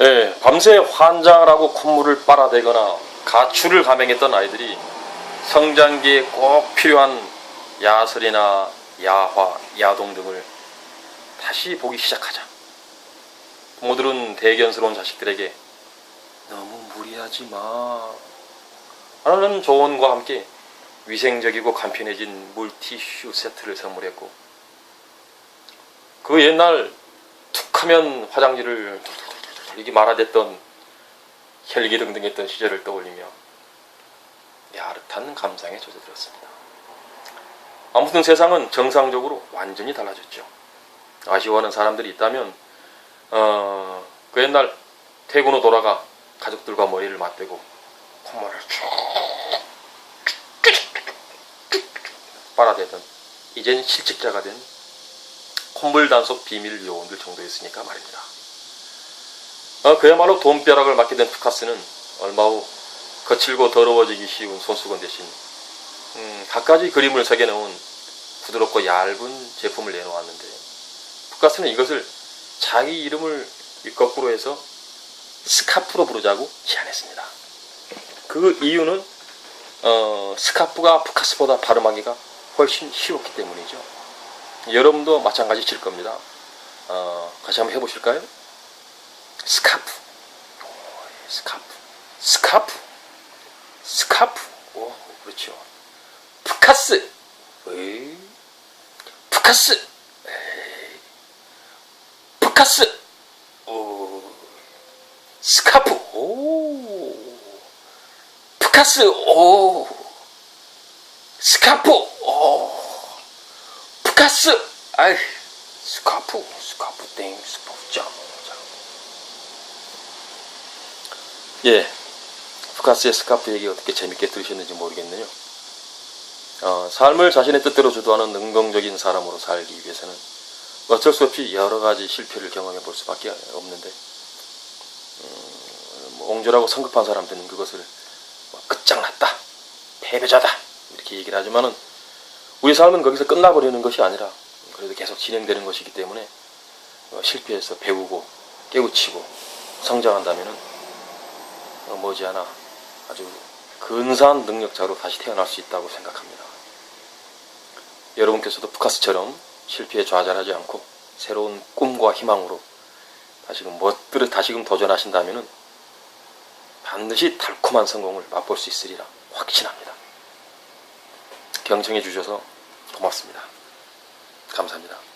예, 밤새 환장을 하고 콧물을 빨아대거나 가출을 감행했던 아이들이 성장기에 꼭 필요한 야설이나 야화, 야동 등을 다시 보기 시작하자. 부모들은 대견스러운 자식들에게 너무 무리하지 마. 하는 조언과 함께 위생적이고 간편해진 물티슈 세트를 선물했고 그 옛날 툭 하면 화장지를 돌돌돌돌 이게 말아댔던 혈기등등했던 시절을 떠올리며 야릇한 감상에 젖어들었습니다. 아무튼 세상은 정상적으로 완전히 달라졌죠. 아쉬워하는 사람들이 있다면 어, 그 옛날 퇴근 후 돌아가 가족들과 머리를 맞대고 콧물을 쭉 빨아대던 이젠 실직자가 된 콧물 단속 비밀 요원들 정도였으니까 말입니다. 어, 그야말로 돈벼락을 맞게 된 푸카스는 얼마 후 거칠고 더러워지기 쉬운 손수건 대신 음, 갖가지 그림을 새겨놓은 부드럽고 얇은 제품을 내놓았는데 푸카스는 이것을 자기 이름을 거꾸로 해서 스카프로 부르자고 제안했습니다. 그 이유는 어, 스카프가 푸카스보다 발음하기가 훨씬 쉬웠기 때문이죠. 여러분도 마찬가지 칠 겁니다. 어, 같이 한번 해보실까요? 스카프, 오, 예, 스카프, 스카프, 스카프, 오, 그렇죠. 푸카스, 에이, 푸카스, 에이, 푸카스, 오, 스카프, 오, 푸카스, 오, 스카프, 오, 푸카스, 아이, 스카프, 스카프 땡, 스카프 짱. 예, 푸카스의 스카프 얘기 어떻게 재밌게 들으셨는지 모르겠네요. 어, 삶을 자신의 뜻대로 주도하는 능동적인 사람으로 살기 위해서는 어쩔 수 없이 여러 가지 실패를 경험해 볼 수밖에 없는데 음, 뭐 옹졸하고 성급한 사람들은 그것을 뭐 끝장났다, 패배자다 이렇게 얘기를 하지만은 우리 삶은 거기서 끝나버리는 것이 아니라 그래도 계속 진행되는 것이기 때문에 어, 실패해서 배우고 깨우치고 성장한다면은 어, 머지않아 아주 근사한 능력자로 다시 태어날 수 있다고 생각합니다. 여러분께서도 푸카스처럼 실패에 좌절하지 않고 새로운 꿈과 희망으로 다시금 멋들을 다시금 도전하신다면 반드시 달콤한 성공을 맛볼 수 있으리라 확신합니다. 경청해 주셔서 고맙습니다. 감사합니다.